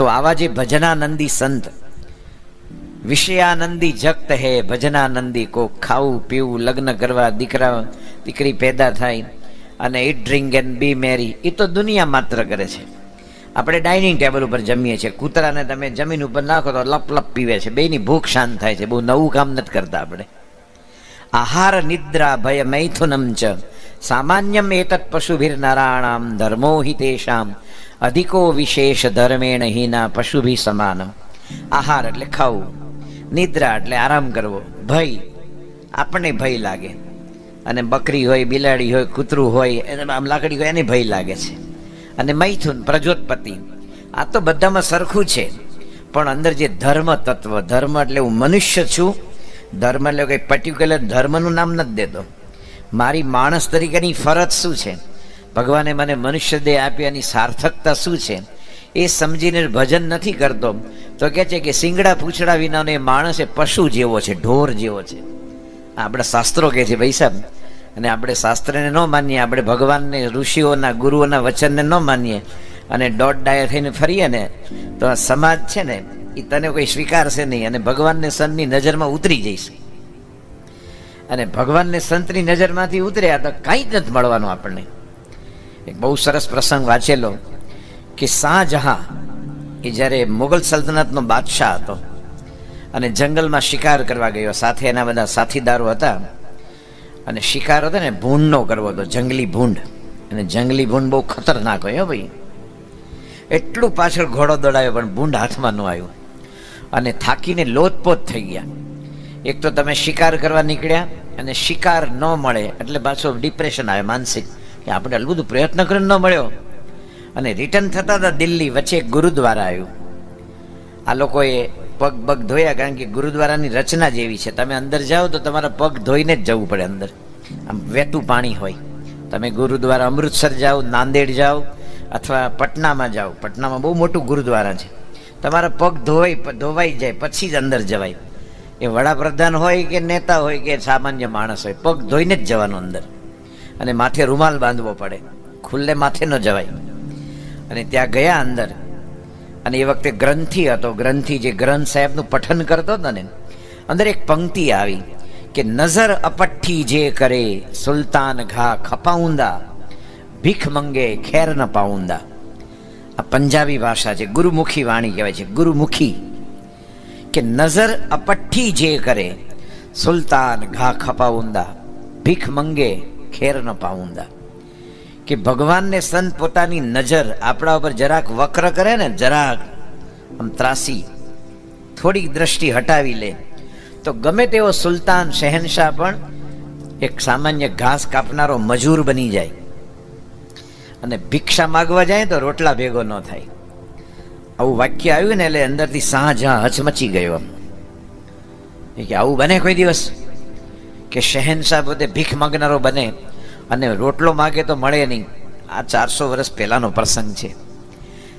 તો આવા જે ભજનાનંદી સંત, વિષયાનંદી જગત હે, ભજનાનંદી કો ખાવું, પીવું, લગ્ન કરવા, દીકરા, દીકરી પેદા થાય અને ઈટ ડ્રિંક એન્ડ બી મેરી એ તો દુનિયા માત્ર કરે છે. આપણે ડાઇનિંગ ટેબલ ઉપર જમીએ છીએ, કૂતરાને તમે જમીન ઉપર નાખો તો લપ લપ પીવે છે બેની ભૂખ શાંત થાય છે, બહુ નવું કામ નથી કરતા આપણે. આહાર નિદ્રા ભય મૈથુનમ ચ સામાન્યમ એતત પશુભિર નરાણામ ધર્મો હિ તેષામ અધિકો વિશેષ ધર્મેણ હિના પશુભી સમાન આહાર એટલે ખાવું, નિદ્રા એટલે આરામ કરવો, ભય, આપણને ભય લાગે। અને બકરી હોય, બિલાડી હોય, કૂતરું હોય, એને આમ લાકડી હોય, એને ભય લાગે છે। અને મૈથુન, પ્રજોતપતિ, આ તો બધામાં સરખું છે। પણ અંદર જે ધર્મ તત્વ ધર્મ એટલે હું મનુષ્ય છું, ધર્મ એટલે કંઈ પર્ટિક્યુલર ધર્મનું નામ નથી દેતો। મારી માણસ તરીકેની ફરજ શું છે? ભગવાને મને મનુષ્ય દેહ આપ્યાની સાર્થકતા શું છે? એ સમજીને ભજન નથી કરતો. તો કહે છે કે સિંગડા પૂછડા વિનાનો એ માણસ એ પશુ જેવો છે, ઢોર જેવો છે. આપણા શાસ્ત્રો કહે છે, ભાઈ સાહેબ, અને આપણે શાસ્ત્રને ન માનીએ, આપણે ભગવાનને, ઋષિઓના, ગુરુઓના વચનને ન માનીએ. અને દોઢ ડાયર થઈને ફરીએ ને, તો આ સમાજ છે ને એ તને કોઈ સ્વીકારશે નહીં અને ભગવાનને સનની નજરમાં ઉતરી જઈશ. અને ભગવાનને સંતની નજરમાંથી ઉતર્યા તો કાંઈ જ નથી મળવાનું આપણને. એક બહુ સરસ પ્રસંગ વાંચેલો કે શાહજહાં એ જ્યારે મુગલ સલ્તનતનો બાદશાહ હતો અને જંગલમાં શિકાર કરવા ગયો, સાથે એના બધા સાથીદારો હતા અને શિકાર હતો ને, ભૂંડનો કરવો હતો, જંગલી ભૂંડ. અને જંગલી ભૂંડ બહુ ખતરનાક હોય હો ભાઈ. એટલું પાછળ ઘોડો દોડાયો, પણ ભૂંડ હાથમાં ન આવ્યું. અને થાકીને લોતપોત થઈ ગયા. એક તો તમે શિકાર કરવા નીકળ્યા અને શિકાર ન મળે એટલે પાછો ડિપ્રેશન આવે માનસિક. કે આપણે આટલું બધું પ્રયત્ન કરીને ન મળ્યો. અને રિટર્ન થતા હતા દિલ્હી, વચ્ચે એક ગુરુદ્વારા આવ્યું. આ લોકોએ પગ પગ ધોયા કારણ કે ગુરુદ્વારાની રચના જેવી છે. તમે અંદર જાઓ તો તમારા પગ ધોઈને જ જવું પડે અંદર. આમ વહેતું પાણી હોય. તમે ગુરુદ્વારા અમૃતસર જાઓ, નાંદેડ જાઓ, અથવા પટનામાં જાઓ. પટનામાં બહુ મોટું ગુરુદ્વારા છે. તમારા પગ ધોવાઈ ધોવાઈ જાય, પછી જ અંદર જવાય. એ વડાપ્રધાન હોય કે નેતા હોય કે સામાન્ય માણસ હોય, પગ ધોઈને જ જવાનું અંદર. અને માથે રૂમાલ બાંધવો પડે. ખુલ્લે માથે ન જવાય. અને ત્યાં ગયા અંદર. અને એ વખતે ગ્રંથિ હતો. ગ્રંથિ જે ગ્રંથ સાહેબનું પઠન કરતો હતો ને, અંદર એક પંક્તિ આવી કે નજર અપઠ્ઠી જે કરે સુલતાન ઘા ખપાઉંદા, ભીખ મંગે ખેર ન પાઉંદા. આ પંજાબી ભાષા છે. ગુરુમુખી વાણી કહેવાય છે. ગુરુમુખી. કે નજર અપઠ્ઠી જે કરે, સુલતાન ઘા ખપાઉંદા ભીખ મંગે, ખેર ન પાઉંદા કે ભગવાનને સંત પોતાની નજર આપણા ઉપર જરાક વક્ર કરે ને, જરાક આમ ત્રાસી, થોડીક દ્રષ્ટિ હટાવી લે, તો ગમે તેવો સુલતાન શહેનશાહ પણ એક સામાન્ય ઘાસ કાપનારો મજૂર બની જાય. અને ભિક્ષા માગવા જાય તો રોટલા ભેગો ન થાય. આવું વાક્ય આવ્યું ને એટલે અંદરથી સાંજા હચમચી ગયો. કે આવું બને કોઈ દિવસ? કે શહેનશાહ પોતે ભીખ માગનારો બને અને રોટલો માગે તો મળે નહીં. આ ચારસો વર્ષ પહેલાનો પ્રસંગ છે.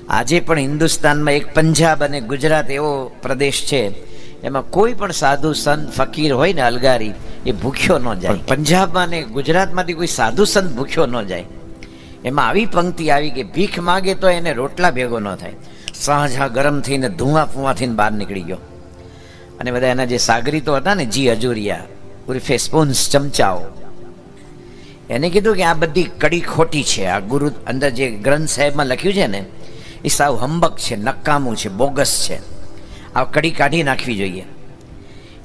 આજે પણ હિન્દુસ્તાનમાં એક પંજાબ અને ગુજરાત એવો પ્રદેશ છે એમાં કોઈ પણ સાધુ સંત ફકીર હોય ને અલગારી એ ભૂખ્યો ન જાય. પંજાબમાં ને ગુજરાતમાંથી કોઈ સાધુ સંત ભૂખ્યો ન જાય. એમાં આવી પંક્તિ આવી કે ભીખ માગે તો એને રોટલા ભેગો ન થાય. સાંજા ગરમ થઈને ધુઆ ફુવા થઈને બહાર નીકળી ગયો. અને બધા એના જે સાગરીતો હતા ને, જી અજુરિયા, ઉર્ફે સ્પૂન્સ ચમચાઓ, એને કીધું કે આ બધી કડી ખોટી છે. આ ગુરુ અંદર જે ગ્રંથ સાહેબમાં લખ્યું છે ને, એ સાવ હંબક છે, નકામું છે, બોગસ છે. આ કડી કાઢી નાખવી જોઈએ.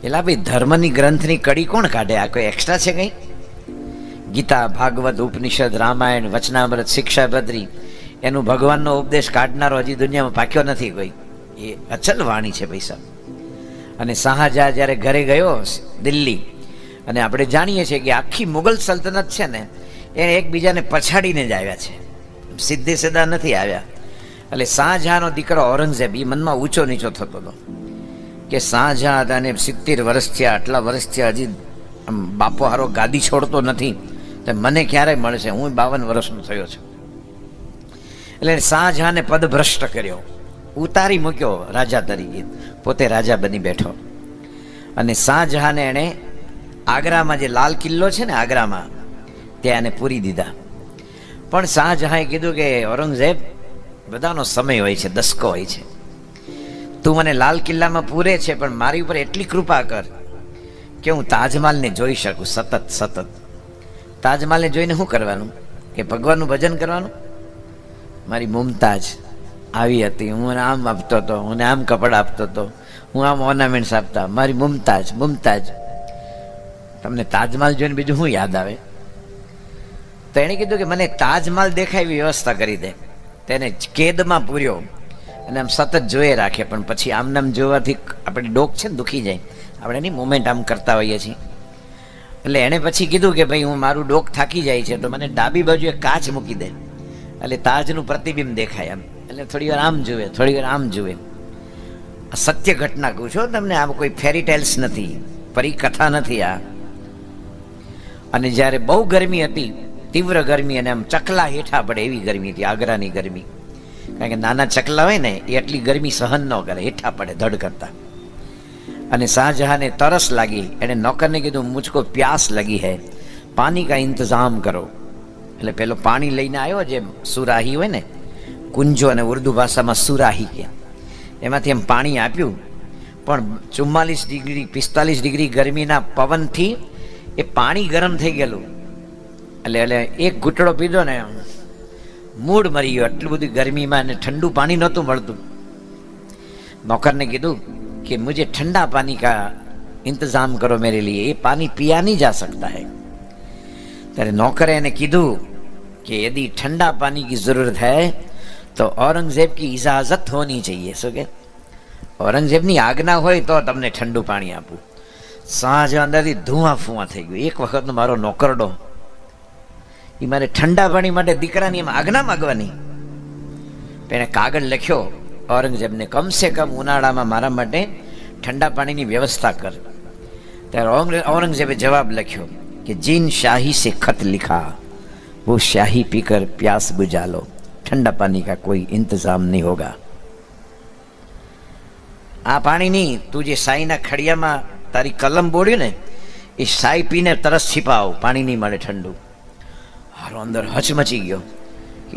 એટલે ભાઈ, ધર્મની ગ્રંથની કડી કોણ કાઢે? આ કોઈ એક્સ્ટ્રા છે કંઈ? ગીતા, ભાગવત, ઉપનિષદ, રામાયણ, વચનામૃત શિક્ષા બદ્રી એનું ભગવાનનો ઉપદેશ કાઢનારો હજી દુનિયામાં પાક્યો નથી કોઈ. એ અચલ વાણી છે પૈસા અને શાહજહાં જ્યારે ઘરે ગયો દિલ્હી, અને આપણે જાણીએ છીએ કે આખી મુગલ સલ્તનત છે ને એ એકબીજાને પછાડીને જ આવ્યા છે. સીધે સીધા નથી આવ્યા. એટલે શાહજહાંનો દીકરો ઔરંગઝેબ એ મનમાં ઊંચો નીચો થતો હતો. કે શાહજહાં હતા અને સિત્તેર વર્ષ થયા, આટલા વર્ષ થયા હજી બાપો હારો ગાદી છોડતો નથી. તો મને ક્યારે મળશે? હું બાવન વર્ષનો થયો છું. એટલે શાહજહાને પદભ્રષ્ટ કર્યો. ઉતારી મૂક્યો રાજા તરીકે. પોતે રાજા બની બેઠો. અને શાહજહાંને એણે આગ્રામાં જે લાલ કિલ્લો છે ને આગ્રામાં, ત્યાં એને પૂરી દીધા. પણ શાહજહાંએ કીધું કે, ઔરંગઝેબ, બધાનો સમય હોય છે, દસકો હોય છે. તું મને લાલ કિલ્લામાં પૂરે છે, પણ મારી ઉપર એટલી કૃપા કર કે હું તાજમહાલને જોઈ શકું સતત સતત. તાજમહાલને જોઈને શું કરવાનું? કે ભગવાનનું ભજન કરવાનું? મારી મુમતાજ આવી હતી. હું આમ આપતો હતો, હું આમ કપડાં આપતો હતો, હું આમ ઓર્નામેન્ટ્સ આપતા. મારી મુમતાજ મુમતાજ તમને તાજમહાલ જોઈને બીજું શું યાદ આવે? તો એણે કીધું કે મને તાજમહાલ દેખાય એવી વ્યવસ્થા કરી દે. તેને કેદમાં પૂર્યો. અને આમ સતત જોઈએ રાખે, પણ પછી આમ નામ જોવાથી આપણી ડોક છે ને દુખી જાય. આપણે એની મુમેન્ટ આમ કરતા હોઈએ છીએ. એટલે એણે પછી કીધું કે ભાઈ, હું મારું ડોક થાકી જાય છે, તો મને ડાબી બાજુએ કાચ મૂકી દે. એટલે તાજનું પ્રતિબિંબ દેખાય એમ. એટલે થોડી વાર આમ જુએ, થોડી વાર આમ જુએ. આ સત્ય ઘટના કહું છું તમને આ કોઈ ફેરી ટેલ્સ નથી, પરિકથા નથી આ. અને જ્યારે બહુ ગરમી હતી, તીવ્ર ગરમી અને આમ ચકલા હેઠા પડે એવી ગરમી હતી, આગ્રાની ગરમી. કારણ કે નાના ચકલા હોય ને, એ એટલી ગરમી સહન ન કરે, હેઠા પડે, ધડ કરતા. અને શાહજહાંને તરસ લાગી, એણે નોકરને કીધું, મુજકો પ્યાસ લગી હૈ, પાણી કા ઇંતજામ કરો. એટલે પેલો પાણી લઈને આવ્યો જે સુરાહી હોય ને કુંજો અને ઉર્દુ ભાષામાં સુરાહી કે એમાંથી એમ પાણી આપ્યું પણ ચુમ્માલીસ ડિગ્રી પિસ્તાલીસ ડિગ્રી ગરમીના પવનથી એ પાણી ગરમ થઈ ગયેલું એટલે એટલે એક ઘૂંટડો પીધો ને મૂડ મરી ગયો એટલું બધી ગરમીમાં અને ઠંડુ પાણી નહોતું મળતું નોકરને કીધું कि मुझे ठंडा पानी का इंतजाम करो मेरे लिए ये पानी पिया नहीं जा सकता है ત્યારે નોકરે એને કીધું કે યદિ ઠંડા પાણી કી જરૂરત હૈ, તો ઔરંગઝેબ કી ઇજાજત હોની ચાહીએ. શું કે? ઔરંગઝેબની આજ્ઞા હોય તો તમને ઠંડુ પાણી આપું. સાંજ અંદરથી ધુઆ ફૂવા થઈ ગયું. એક વખતનો મારો નોકરડો. એ મારે ઠંડા પાણી માટે દીકરાની એમ આજ્ઞા માગવાની. એણે કાગળ લખ્યો, ઔરંગઝેબને કમસે કમ ઉનાળામાં મારા માટે ઠંડા પાણીની વ્યવસ્થા કર. ત્યારે ઔરંગઝેબે જવાબ લખ્યો કે જીન શાહી સે ખત लिखा वो शाही पीकर प्यास बुझा लो ठंडा पानी का कोई इंतजाम नहीं होगा આ પાણીની તું જે સાઈના ખડિયામાં તારી કલમ બોડ્યું ને એ સાઈ પીને તરસ છીપાવ પાણી નહીં મળે ઠંડુ હારો અંદર હચમચી ગયો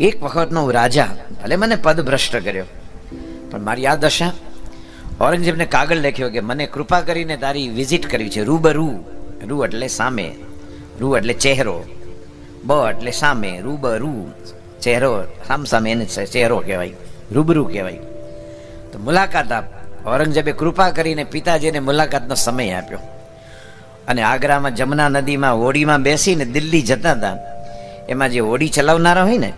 એક વખતનો હું રાજા ભલે મને પદ ભ્રષ્ટ કર્યો પણ મારી આ દશા ઔરંગઝેબને કાગળ લખ્યો કે મને કૃપા કરીને તારી વિઝિટ કરવી છે રૂબરૂ રૂ એટલે સામે રૂ એટલે ચહેરો. બ એટલે સામે, રૂબરૂ. ચહેરો, સામ સામે એને ચહેરો કહેવાય. રૂબરૂ કહેવાય. તો મુલાકાત આપ. ઔરંગઝેબે કૃપા કરીને પિતાજીને મુલાકાતનો સમય આપ્યો. અને આગ્રામાં જમના નદીમાં, હોડીમાં બેસીને દિલ્હી જતા હતા. એમાં જે હોડી ચલાવનારા હોય ને,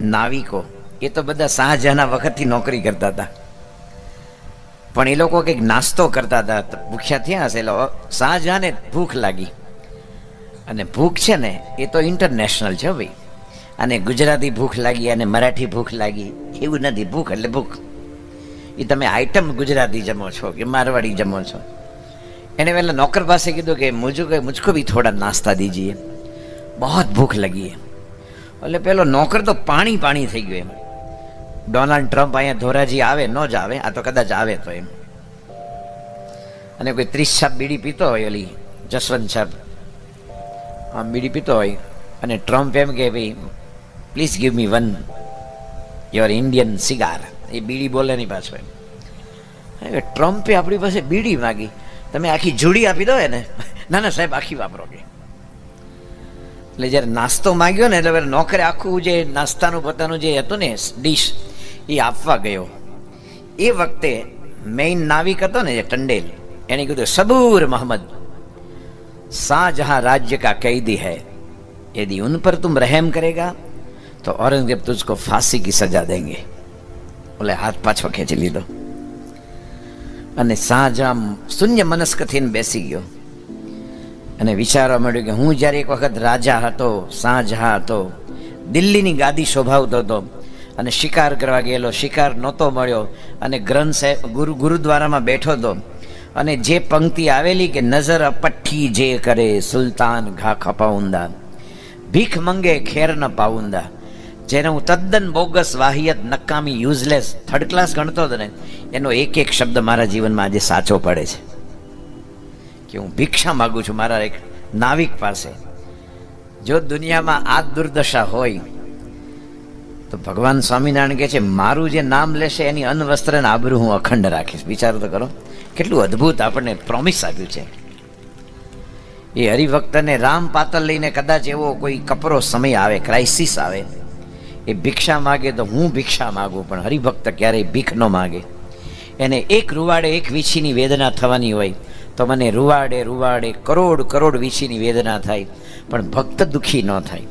નાવિકો, એ તો બધા શાહજહાંના વખતથી નોકરી કરતા હતા. પણ એ લોકો કંઈક નાસ્તો કરતા હતા. ભૂખ્યા થયા હશે એટલે શાહજહાંને ભૂખ લાગી. અને ભૂખ છે ને, એ તો ઇન્ટરનેશનલ છે ભાઈ. અને ગુજરાતી ભૂખ લાગી અને મરાઠી ભૂખ લાગી, એવું નથી, ભૂખ એટલે ભૂખ. એ તમે આઈટમ ગુજરાતી જમો છો કે મારવાડી જમો છો. એને પહેલાં નોકર પાસે કીધું કે મુજુ કે મુજકો બી થોડા નાસ્તા દીજીએ. બહુ ભૂખ લગી એટલે પેલો નોકર તો પાણી પાણી થઈ ગયું એમ. ડોનાલ્ડ ટ્રમ્પ અહીંયા ધોરાજી આવે, ન જ આવે, આ તો કદાચ આવે તો એમ. અને કોઈ ત્રીસ છાપ બીડી પીતો હોય ઓલી જસવંત છાપ. આમ બીડી પીતો હોય. અને ટ્રમ્પ એમ કે ભાઈ please give me one your Indian cigar એ બીડી બોલે નહીં પાછો એમ. ટ્રમ્પે આપણી પાસે બીડી માગી. તમે આખી જુડી આપી દો એને. ના ના, સાહેબ, આખી વાપરો કે. એટલે જ્યારે નાસ્તો માંગ્યો ને, એટલે નોકરે આખું જે નાસ્તાનું પોતાનું જે હતું ને ડીશ એ આપવા ગયો. એ વખતે મેઇન નાવિક હતો ને, જે ટંડેલ, એણે કીધું, સબૂર મોહમ્મદ शाहजहां राज्य का कैदी है यदि उन पर तुम रहम करेगा तो औरंगजेब तुझको फांसी की सजा देंगे બોલે હાથ પાછો ખેંચી લીધો અને શાહજહાં શૂન્ય મનસ્ક થઈને બેસી ગયો અને વિચારવા માંડ્યું કે હું જ્યારે એક વખત રાજા હતો શાહજહાં હતો દિલ્હીની ગાદી શોભાવતો હતો અને શિકાર કરવા ગયેલો શિકાર નહોતો મળ્યો અને ગ્રંથ સાહેબ ગુરુ ગુરુદ્વારામાં બેઠો હતો અને જે પંક્તિ આવેલી કે નજર અપઠ્ઠી જે કરે સુલતાન ઘા ખપાઉંદા, ભીખ મંગે ખેર ન પાઉંદા. જેને હું તદ્દન બોગસ વાહિયત નકામી યુઝલેસ થર્ડ ક્લાસ ગણતો હતો ને, એનો એક એક શબ્દ મારા જીવનમાં આજે સાચો પડે છે. કે હું ભિક્ષા માગું છું મારા એક નાવિક પાસે. જો દુનિયામાં આ દુર્દશા હોય, તો ભગવાન સ્વામિનારાયણ કહે છે, મારું જે નામ લેશે એની અન્ન આબરૂ હું અખંડ રાખીશ. વિચારો તો કરો. કેટલું અદ્ભુત આપણને પ્રોમિસ આપ્યું છે. એ હરિભક્તને રામ પાતળ લઈને કદાચ એવો કોઈ કપરો સમય આવે ક્રાઇસિસ આવે, એ ભિક્ષા માગે તો હું ભિક્ષા માગું, પણ હરિભક્ત ક્યારેય ભીખ ન માગે. એને એક રૂવાડે એક વીછીની વેદના થવાની હોય, તો મને રૂવાડે રૂવાડે કરોડ કરોડ વીછીની વેદના થાય, પણ ભક્ત દુઃખી ન થાય.